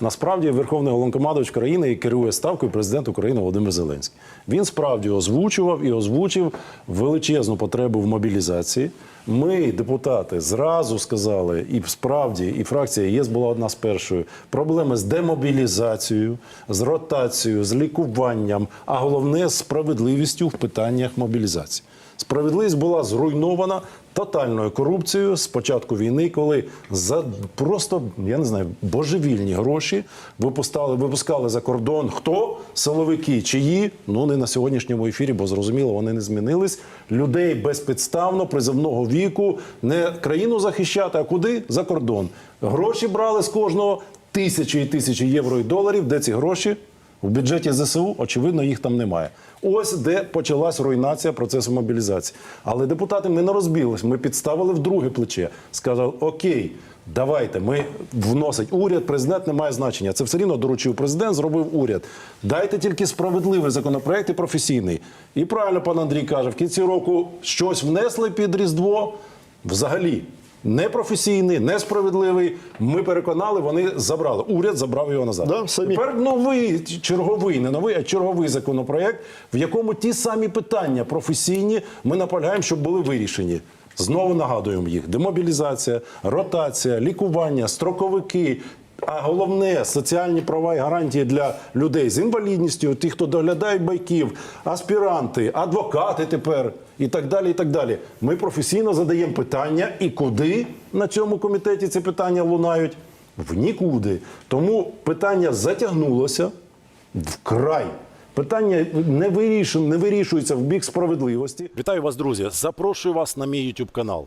насправді верховний головнокомандувач країни і керує ставкою президент України Володимир Зеленський. Він справді озвучував і озвучив величезну потребу в мобілізації. Ми, депутати, зразу сказали, і справді, і фракція ЄС була одна з першою. Проблеми з демобілізацією, з ротацією, з лікуванням, а головне з справедливістю в питаннях мобілізації. Справедливість була зруйнована тотальною корупцією з початку війни, коли за просто я не знаю божевільні гроші випускали, випускали за кордон хто силовики, чиї ну не на сьогоднішньому ефірі, бо зрозуміло, вони не змінились. Людей безпідставно призовного віку не країну захищати, а куди за кордон. Гроші брали з кожного тисячі і тисячі євро і доларів. Де ці гроші? В бюджеті ЗСУ, очевидно, їх там немає. Ось де почалась руйнація процесу мобілізації. Але депутати ми не розбілись. Ми підставили в друге плече. Сказали: Окей, давайте. Ми вносить уряд, президент не має значення. Це все рівно доручив президент, зробив уряд. Дайте тільки справедливий законопроект і професійний. І правильно пан Андрій каже: в кінці року щось внесли під Різдво взагалі. Непрофесійний, несправедливий. Ми переконали, вони забрали. Уряд забрав його назад. Да, самі. Тепер новий черговий, не новий, а черговий законопроект, в якому ті самі питання професійні ми наполягаємо, щоб були вирішені. Знову нагадуємо їх: демобілізація, ротація, лікування, строковики. А головне соціальні права і гарантії для людей з інвалідністю, тих, хто доглядають байків, аспіранти, адвокати тепер і так далі. І так далі. Ми професійно задаємо питання, і куди на цьому комітеті ці питання лунають? В нікуди. Тому питання затягнулося вкрай. Питання не вирішує, не вирішується в бік справедливості. Вітаю вас, друзі. Запрошую вас на мій YouTube канал.